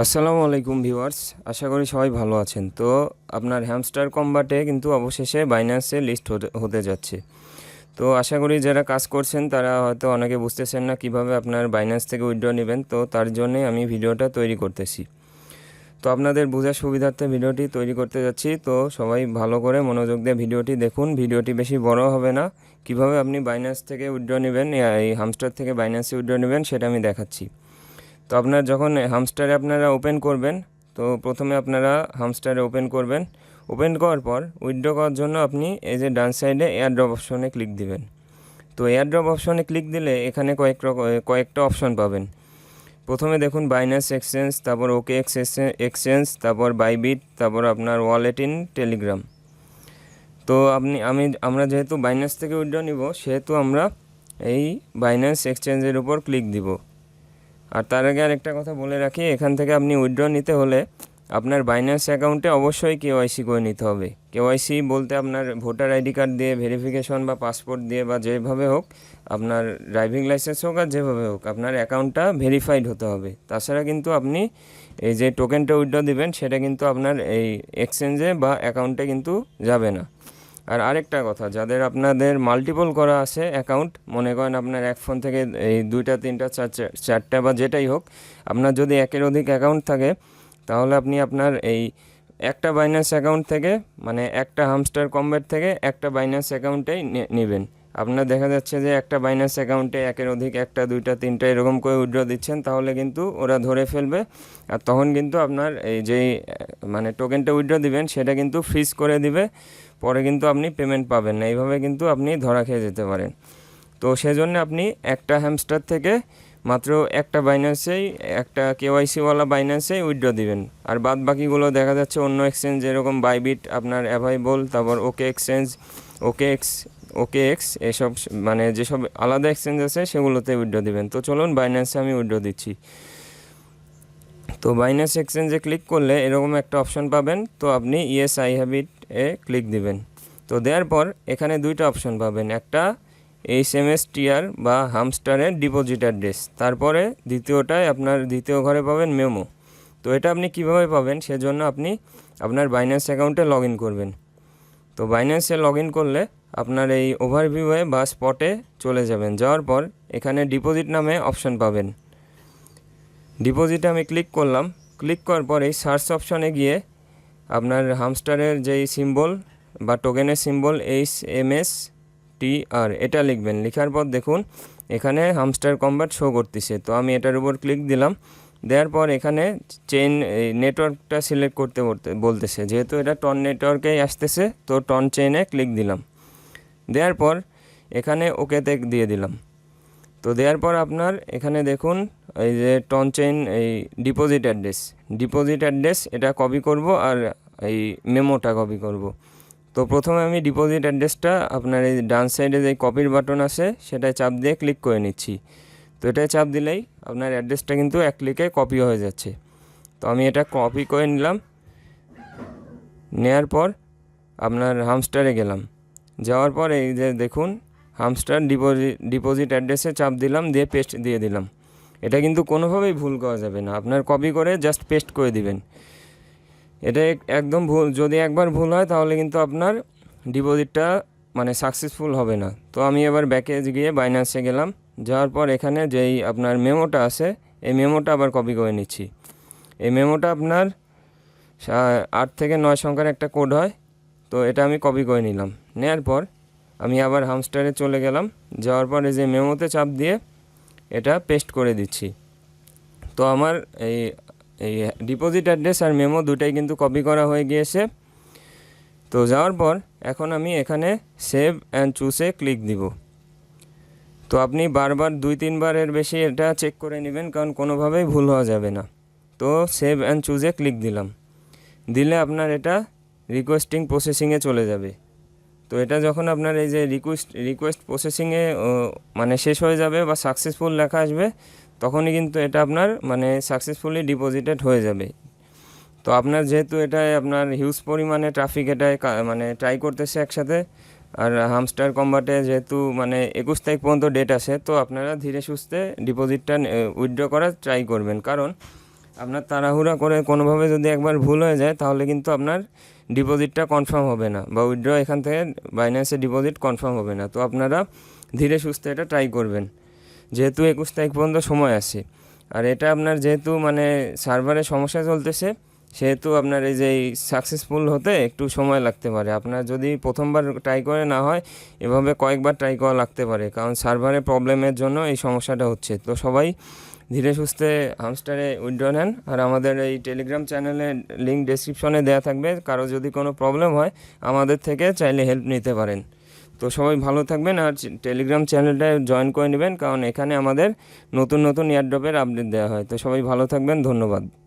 আসসালামু আলাইকুম ভিউয়ার্স, আশা করি সবাই ভালো আছেন। তো আপনার হ্যামস্টার কম্বাটে কিন্তু অবশেষে বাইন্যান্সে লিস্ট হতে যাচ্ছে। তো আশা করি যারা কাজ করছেন, তারা হয়তো অনেকে বুঝতেছেন না কীভাবে আপনার বাইন্যান্স থেকে উইথড্র নেবেন। তো তার জন্যে আমি ভিডিওটা তৈরি করতেছি। তো আপনাদের বোঝার সুবিধার্থে ভিডিওটি তৈরি করতে যাচ্ছি। তো সবাই ভালো করে মনোযোগ দিয়ে ভিডিওটি দেখুন। ভিডিওটি বেশি বড় হবে না। কীভাবে আপনি বাইন্যান্স থেকে উইড্র নেবেন, এই হামস্টার থেকে বাইন্যান্সে উইথড্র নেবেন, সেটা আমি দেখাচ্ছি। তো আপনার যখন হামস্টারে আপনারা ওপেন করবেন, তো প্রথমে আপনারা হামস্টারে ওপেন করবেন। ওপেন করার পর উইথড্র করার জন্য আপনি এই যে ডান সাইডে এয়ারড্রপ অপশনে ক্লিক দিবেন। তো এয়ারড্রপ অপশনে ক্লিক দিলে এখানে কয়েক কয়েকটা অপশন পাবেন। প্রথমে দেখুন বাইন্যান্স এক্সচেঞ্জ তারপর ওকে এক্স এক্সচেঞ্জ তারপর বাইবিট তারপর আপনার ওয়ালেট ইন টেলিগ্রাম তো আপনি, আমি, আমরা যেহেতু বাইন্যান্স থেকে উইথড্র নিব, সেহেতু আমরা এই বাইন্যান্স এক্সচেঞ্জের উপর ক্লিক দিব। আর তার আগে আরেকটা কথা বলে রাখি, এখান থেকে আপনি উইথড্র নিতে হলে আপনার বাইন্যান্স অ্যাকাউন্টে অবশ্যই কেওয়াইসি করে নিতে হবে। কেওয়াইসি বলতে আপনার ভোটার আইডি কার্ড দিয়ে ভেরিফিকেশন বা পাসপোর্ট দিয়ে বা যেভাবে হোক, আপনার ড্রাইভিং লাইসেন্স হোক আর যেভাবে হোক, আপনার অ্যাকাউন্টটা ভেরিফাইড হতে হবে। তাছাড়া কিন্তু আপনি এই যে টোকেনটা উইথড্র দিবেন, সেটা কিন্তু আপনার এই এক্সচেঞ্জে বা অ্যাকাউন্টে কিন্তু যাবে না। আর আরেকটা কথা, যাদের আপনাদের মাল্টিপল করা আছে অ্যাকাউন্ট মনে করেন আপনার এক ফোন থেকে এই দুইটা, তিনটা চার চার- চারটা বা যেটাই হোক, আপনার যদি একের অধিক অ্যাকাউন্ট থাকে, তাহলে আপনি আপনার এই একটা বাইন্যান্স অ্যাকাউন্ট থেকে মানে একটা হামস্টার কম্বেট থেকে একটা বাইন্যান্স অ্যাকাউন্টেই নেবেন। আপনার দেখা যাচ্ছে যে একটা বাইন্যান্স অ্যাকাউন্টে একের অধিক একটা, দুইটা, তিনটা এরকম করে উইড্র দিচ্ছেন, তাহলে কিন্তু ওরা ধরে ফেলবে। আর তখন কিন্তু আপনার এই যেই মানে টোকেনটা উইথড্র দিবেন, সেটা কিন্তু ফ্রিজ করে দিবে। পরে কিন্তু আপনি পেমেন্ট পাবেন না। এইভাবে কিন্তু আপনি ধরা খেয়ে যেতে পারেন। তো সেজন্য আপনি একটা হ্যামস্টার থেকে মাত্র একটা বাইন্যান্সেই একটা কেওয়াইসিওয়ালা বাইন্যান্সেই উইথড্র দিবেন। আর বাদ বাকিগুলো দেখা যাচ্ছে অন্য এক্সচেঞ্জ যেরকম বাইবিট আপনার অ্যাভাইবল তারপর ওকে exchange OKX OKX এসব মানে যেসব আলাদা এক্সচেঞ্জ আছে, সেগুলোতে উইথড্র দিবেন। তো চলুন বাইন্যান্সে আমি উইথড্র দিচ্ছি। তো বাইন্যান্স এক্সচেঞ্জে ক্লিক করলে এরকম একটা অপশন পাবেন। তো আপনি ইয়েস আই হ্যাবিট এ ক্লিক দিবেন। তো দেওয়ার পর এখানে দুইটা অপশন পাবেন। একটা এইচ এম এস টিআর বা হামস্টারের ডিপোজিট অ্যাড্রেস তারপরে দ্বিতীয়টায় আপনার দ্বিতীয় ঘরে পাবেন মেমো তো এটা আপনি কীভাবে পাবেন? সেজন্য আপনি আপনার বাইন্যান্স অ্যাকাউন্টে লগ ইন করবেন। তো বাইন্যান্সে লগ ইন করলে আপনার এই ওভারভিউয়ে বা স্পটে চলে যাবেন। যাওয়ার পর এখানে ডিপোজিট নামে অপশন পাবেন। ডিপোজিটে আমি ক্লিক করলাম। ক্লিক করার পর এই সার্চ অপশনে গিয়ে আপনার হামস্টারের যেই সিম্বল বা টোকেনের symbol H M S T R এটা লিখবেন। লেখার পর দেখুন, এখানে হামস্টার কম্বাট শো করতেছে। তো আমি এটার উপর ক্লিক দিলাম। দেওয়ার পর এখানে চেইন নেটওয়ার্কটা সিলেক্ট করতে বলতে- বলতেছে। যেহেতু এটা টন নেটওয়ার্কেই আসতেছে, তো টন চেইনে ক্লিক দিলাম। দেওয়ার পর এখানে ওকেতে দিয়ে দিলাম। তো দেওয়ার পর আপনার এখানে দেখুন, এই যে টন চেইন এই ডিপোজিট অ্যাড্রেস ডিপোজিট অ্যাড্রেস এটা কপি করব আর এই মেমোটা কপি করব। তো প্রথমে আমি ডিপোজিট অ্যাড্রেসটা আপনার এই ডান সাইডে যে কপির বাটন আছে, সেটায় চাপ দিয়ে ক্লিক করে নিচ্ছি। তো এটায় চাপ দিলেই আপনার অ্যাড্রেসটা কিন্তু এক ক্লিকে কপি হয়ে যাচ্ছে। তো আমি এটা কপি করে নিলাম। নেয়ার পর আপনার হামস্টারে গেলাম। যাওয়ার পর এই যে দেখুন হামস্টার ডিপোজিট ডিপোজিট অ্যাড্রেসে চাপ দিলাম, দিয়ে পেস্ট দিয়ে দিলাম। এটা কিন্তু কোনোভাবেই ভুল করা যাবে না। আপনার কপি করে জাস্ট পেস্ট করে দিবেন। এটা এক- একদম ভুল, যদি একবার ভুল হয় তাহলে কিন্তু আপনার ডিপোজিটটা মানে সাকসেসফুল হবে না। তো আমি এবার ব্যাকে গিয়ে বাইন্যান্সে গেলাম। যাওয়ার পর এখানে যেই আপনার মেমোটা আছে, এই মেমোটা আবার কপি করে নিচ্ছি। এই মেমোটা আপনার আট থেকে নয় সংখ্যার একটা কোড হয়। তো এটা আমি কপি করে নিলাম। নেয়ার পর আমি আবার হামস্টারে চলে গেলাম। যাওয়ার পর এই যে মেমোতে চাপ দিয়ে এটা পেস্ট করে দিচ্ছি। তো আমার এই এই ডিপোজিট অ্যাড্রেস আর মেমো দুটাই কিন্তু কপি করা হয়ে গিয়েছে। তো যাওয়ার পর এখন আমি এখানে সেভ অ্যান্ড চুসে ক্লিক দিব। তো আপনি বারবার দুই তিনবারের বেশি এটা চেক করে নেবেন, কারণ কোনোভাবেই ভুল হওয়া যাবে না। তো সেভ অ্যান্ড চুজে ক্লিক দিলাম। দিলে আপনার এটা রিকোয়েস্টিং প্রসেসিংয়ে চলে যাবে। তো এটা যখন আপনার এই যে রিকোয়েস্ট রিকোয়েস্ট প্রসেসিংয়ে মানে শেষ হয়ে যাবে বা সাকসেসফুল লেখা আসবে, তখনই কিন্তু এটা আপনার মানে সাকসেসফুলি ডিপোজিটেড হয়ে যাবে। তো আপনার যেহেতু এটায় আপনার হিউজ পরিমাণে ট্রাফিক এটায় মানে ট্রাই করতেছে একসাথে, আর হামস্টার কম্বাটে যেহেতু মানে একুশ তারিখ পর্যন্ত ডেট আছে, তো আপনারা ধীরে সুস্থে ডিপোজিটটা উইথড্র করার ট্রাই করবেন। কারণ আপনার তাড়াহুড়া করে কোনোভাবে যদি একবার ভুল হয়ে যায়, তাহলে কিন্তু আপনার ডিপোজিটটা কনফার্ম হবে না বা উইথড্র এখান থেকে বাইন্যান্সে ডিপোজিট কনফার্ম হবে না। তো আপনারা ধীরে সুস্থে এটা ট্রাই করবেন। যেহেতু একুশ তারিখ পর্যন্ত সময় আছে। আর এটা আপনার যেহেতু মানে সার্ভারে সমস্যা চলতেছে, সেহেতু আপনার এই যে সাকসেসফুল হতে একটু সময় লাগতে পারে। আপনার যদি প্রথমবার ট্রাই করে না হয়, এভাবে কয়েকবার ট্রাই করা লাগতে পারে। কারণ সার্ভারে প্রবলেমের জন্য এই সমস্যাটা হচ্ছে। তো সবাই ধীরে সুস্থে হামস্টারে উইড্র নেন। আর আমাদের এই টেলিগ্রাম চ্যানেলে লিঙ্ক ডেসক্রিপশনে দেওয়া থাকবে। কারও যদি কোনো প্রবলেম হয়, আমাদের থেকে চাইলে হেল্প নিতে পারেন। তো সবাই ভালো থাকবেন আর টেলিগ্রাম চ্যানেলটা জয়েন করে নেবেন। কারণ এখানে আমাদের নতুন নতুন এয়ারড্রপের আপডেট দেওয়া হয়। তো সবাই ভালো থাকবেন। ধন্যবাদ।